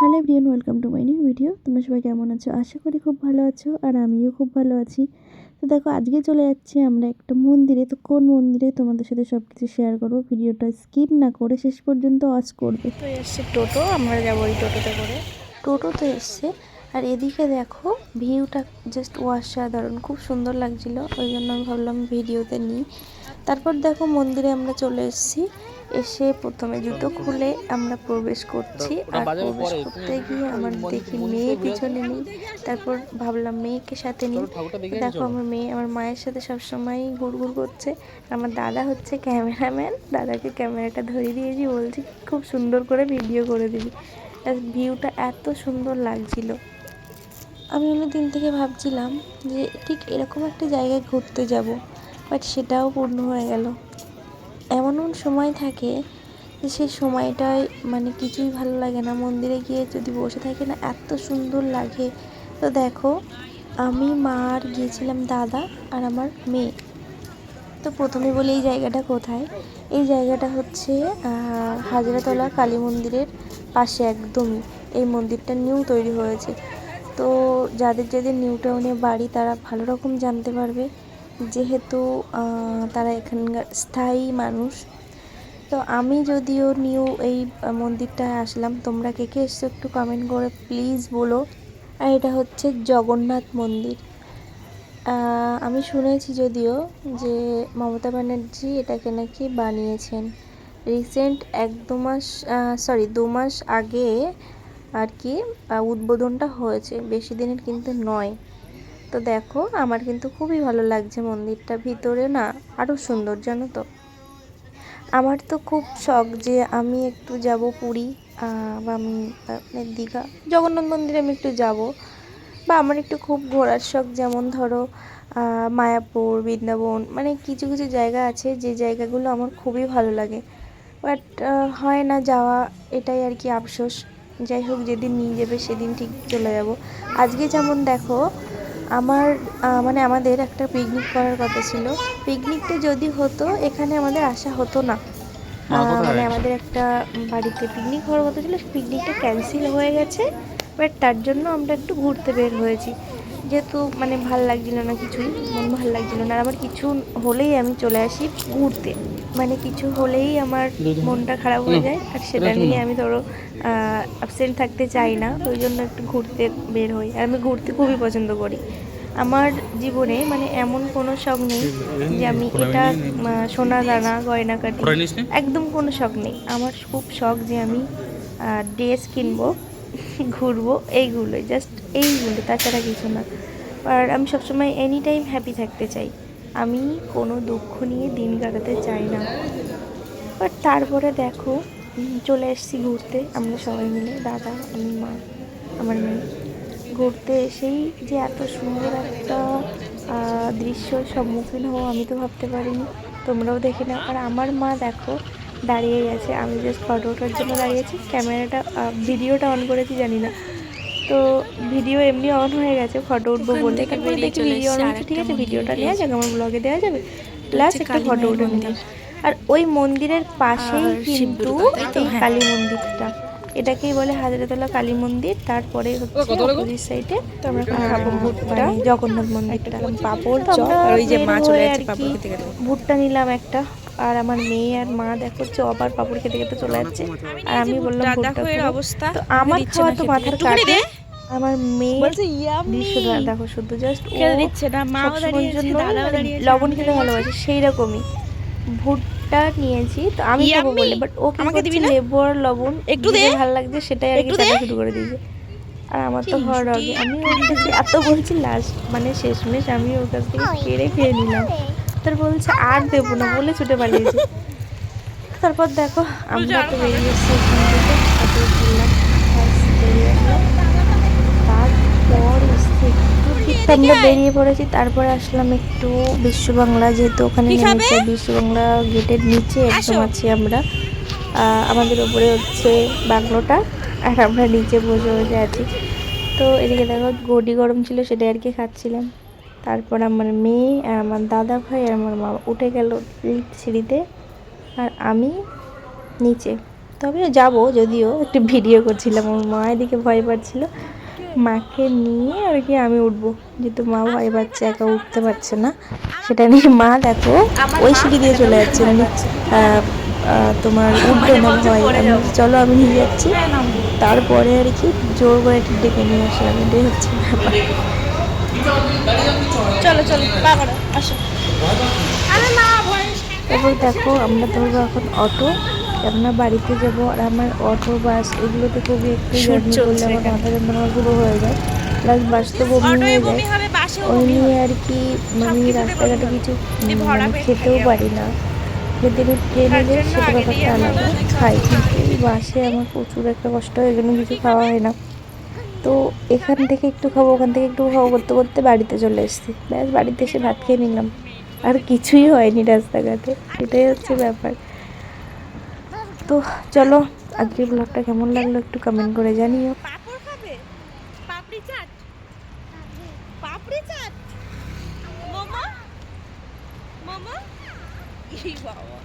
Hello everyone, welcome to my new video. তোমরা সবাই কেমন আছো? আশা করি খুব ভালো আছো, আর আমিও খুব ভালো আছি। তো দেখো, আজকে চলে যাচ্ছি আমরা একটা মন্দিরে। তো কোন মন্দিরে? তোমাদের সাথে সব কিছু শেয়ার করব। ভিডিওটা স্কিপ না করে শেষ পর্যন্ত ওয়াচ করবে। তো এসছে টোটো, আমরা যাব ওই টোটোতে করে। টোটো তো এসছে, আর এদিকে দেখো, ভিউটা জাস্ট অসাধারণ। খুব সুন্দর লাগছিল, ওই জন্য আমি ভাবলাম ভিডিওতে নিই। তারপর দেখো মন্দিরে আমরা চলে এসেছি। এসে প্রথমে জুতো খুলে আমরা প্রবেশ করছি আর প্রবেশ করতে গিয়ে আমার দেখি মেয়ে পিছনে নেই। তারপর ভাবলাম মেয়েকে সাথে নিই। দেখো আমার মেয়ে আমার মায়ের সাথে সবসময় ঘুরঘুর করছে। আমার দাদা হচ্ছে ক্যামেরাম্যান। দাদাকে ক্যামেরাটা ধরিয়ে দিয়েছি। বলছি খুব সুন্দর করে ভিডিও করে দিবি। ভিউটা এত সুন্দর লাগছিল। আমি অনেক দিন থেকে ভাবছিলাম যে ঠিক এরকম একটা জায়গায় ঘুরতে যাব। বাট সেটাও পূর্ণ হয়ে গেল। এমন এমন সময় থাকে যে সেই সময়টায় মানে কিছুই ভালো লাগে না। মন্দিরে গিয়ে যদি বসে থাকি না, এত সুন্দর লাগে। তো দেখো, আমি, মা আর গিয়েছিলাম দাদা আর আমার মেয়ে। তো প্রথমে বলি এই জায়গাটা কোথায়? এই জায়গাটা হচ্ছে হাজরাতলা কালী মন্দিরের পাশে একদমই। এই মন্দিরটা নিউ তৈরি হয়েছে। তো যাদের যাদের নিউ টাউনে বাড়ি, তারা ভালো রকম জানতে পারবে। যেহেতু তারা এখানকার স্থায়ী মানুষ। তো আমি যদিও নিউ এই মন্দিরটায় আসলাম, তোমরা কে কে এসছো একটু কমেন্ট করে প্লিজ বলো। আর এটা হচ্ছে জগন্নাথ মন্দির। আমি শুনেছি যদিও যে মমতা ব্যানার্জি এটাকে নাকি বানিয়েছেন। রিসেন্ট এক দু মাস সরি দু মাস আগে আর কি উদ্বোধনটা হয়েছে, বেশি দিনের কিন্তু নয়। তো দেখো, আমার কিন্তু খুবই ভালো লাগছে মন্দিরটা ভিতরে না আরও সুন্দর জানো তো। আমার তো খুব শখ যে আমি একটু যাব পুরী বা আমি দীঘা জগন্নাথ মন্দিরে আমি একটু যাব। বা আমার একটু খুব ঘোরার শখ যেমন ধরো মায়াপুর, বৃন্দাবন মানে কিছু কিছু জায়গা আছে যে জায়গাগুলো আমার খুবই ভালো লাগে। বাট হয় না যাওয়া এটাই আর কি আফসোস। যাই হোক, যেদিন নিয়ে যাবে সেদিন ঠিক চলে যাব। আজকে যেমন দেখো আমার মানে আমাদের একটা পিকনিক করার কথা ছিল। পিকনিকটা যদি হতো এখানে আমাদের আসা হতো না। মানে আমাদের একটা বাড়িতে পিকনিক হওয়ার কথা ছিল। পিকনিকটা ক্যান্সেল হয়ে গেছে বাট তার জন্য আমরা একটু ঘুরতে বের হয়েছি। যেহেতু মানে ভালো লাগছিল না কিছুই মন ভালো লাগছিল না। আর আমার কিছু হলেই আমি চলে আসি ঘুরতে। মানে কিছু হলেই আমার মনটা খারাপ হয়ে যায়। আর সেটা নিয়ে আমি ধরো অ্যাবসেন্ট থাকতে চাই না। ওই জন্য একটু ঘুরতে বের হই। আর আমি ঘুরতে খুবই পছন্দ করি। আমার জীবনে মানে এমন কোনো শখ নেই যে আমি এটা সোনা দানা গয়না কাটি একদম কোনো শখ নেই। আমার খুব শখ যে আমি ড্রেস কিনবো। ঘুরবো, এইগুলোই জাস্ট এইগুলো, তাছাড়া কিছু না। আর আমি সবসময় এনি টাইম হ্যাপি থাকতে চাই। আমি কোনো দুঃখ নিয়ে দিন কাটাতে চাই না। বাট তারপরে দেখো চলে এসেছি ঘুরতে, আমরা সবাই মিলে, দাদা, আমি, মা, আমার মেয়ে। ঘুরতে এসেই যে এত সুন্দর একটা দৃশ্য সম্মুখীন হব, আমি তো ভাবতে পারিনি। তোমরাও দেখে নাও। আর আমার মা দেখো দাঁড়িয়ে গেছে আমি জাস্ট ফটো ওঠার জন্য দাঁড়িয়েছি। ক্যামেরাটা ভিডিওটা অন করেছি জানি না। তো ভিডিও এমনি অন হয়ে গেছে ফটো উঠবো বলে তারপরে দেখি ভিডিও অন হচ্ছে ঠিক আছে? ভিডিওটা নেওয়া যাবে আমার ব্লগে দেওয়া যাবে। প্লাস একটা ফটো উঠে নিলাম। আর ওই মন্দিরের পাশেই কিন্তু এই কালী মন্দিরটা। এটাকেই বলে হাজারতলা কালী মন্দির। তারপরে হচ্ছে অপোজিট সাইডে আমরা ভুট্টা জগন্নাথ মন্দিরটা। পাপড় ওই যে মা চলে ভুট্টা নিলাম একটা। আর আমার মেয়ে আর মা দেখো চপ আর পাপড় খেতে খেতে চলে যাচ্ছে। আর আমি বললাম অবস্থা। তো আমার খাওয়া তো মাথার কাটে আমার মেয়ে দেখো শুধু জাস্ট দিচ্ছে না মা জন্য লবণ খেতে ভালোবাসে সেই রকমই ভুট্টা নিয়েছি তো আমি খাব বলে বাট ও আমাকে দিবি না? লেবু আর লবণ একটু দে। ভালো লাগছে সেটাই আর কি শুরু করে দিয়েছে। আর আমার তো হওয়ার আগে আমি ওর কাছে এত বলছি লাস্ট মানে শেষমেশ আমি ওর কাছ থেকে কেড়ে খেয়ে নিলাম। তার বলছে আর দেবো না বলে ছুটে পালিয়েছে। তারপর দেখো আমরা তো বেরিয়ে এসেছি থেকে ঘুরলাম বেরিয়ে আসলাম। তারপর আমরা বেরিয়ে পড়েছি তারপরে আসলাম একটু বিশ্ব বাংলা যেহেতু ওখানে নেমেছে বিশ্ব বাংলা গেটের নিচে একদম আছি আমরা। আমাদের ওপরে হচ্ছে বাংলোটা আর আমরা নিচে বসে বসে আছি। তো এদিকে দেখো গডি গরম ছিল সেটাই আর কি খাচ্ছিলাম। তারপর আমার মেয়ে আর আমার দাদা ভাই আর আমার মা উঠে গেল লিফ্ট সিঁড়িতে আর আমি নিচে। তবে যাব যদিও একটু ভিডিও করছিলাম, আমার মা এদিকে ভয় পাচ্ছিল। মাকে নিয়ে আর কি আমি উঠবো, যেহেতু মা ভয় পাচ্ছে, একা উঠতে পারছে না। সেটা নিয়ে মা দেখো, ওই সিঁড়ি দিয়ে চলে যাচ্ছে। মানে তোমার উঠবে না ভয়, আমি চলো, আমি নিয়ে যাচ্ছি। তারপরে আর কি জোর করে ডেকে নিয়ে আসলাম, এটাই হচ্ছে ব্যাপার। চলো চলো বাবারা আসো। তারপর দেখো আমরা ধরবো এখন অটো। কেননা বাড়িতে যাব আর আমার অটো বাস এগুলোতে খুবই একটু জার্নি করলে আমার মাথা যন্ত্রণা শুরু হয়ে যায়। প্লাস বাস তো বমি হয়ে যায়। হবে ওই নিয়ে আর কি আমি কিছুতে রাস্তাঘাটে কিছু মানে খেতেও পারি না। যদি আমি ট্রেনে যাই সেটা ব্যাপারটা আলাদা। খাই। কিন্তু বাসে আমার প্রচুর একটা কষ্ট হয় জন্য কিছু খাওয়া হয় না। তো এখান থেকে একটু খাব, ওখান থেকে একটু খাব করতে করতে বাড়িতে চলে এসেছি। ব্যাস বাড়িতে এসে ভাত খেয়ে নিলাম। আর কিছুই হয়নি রাস্তাঘাটে, এটাই হচ্ছে ব্যাপার। তো চলো, আজকের ব্লগটা কেমন লাগল একটু কমেন্ট করে জানিও। বাবা।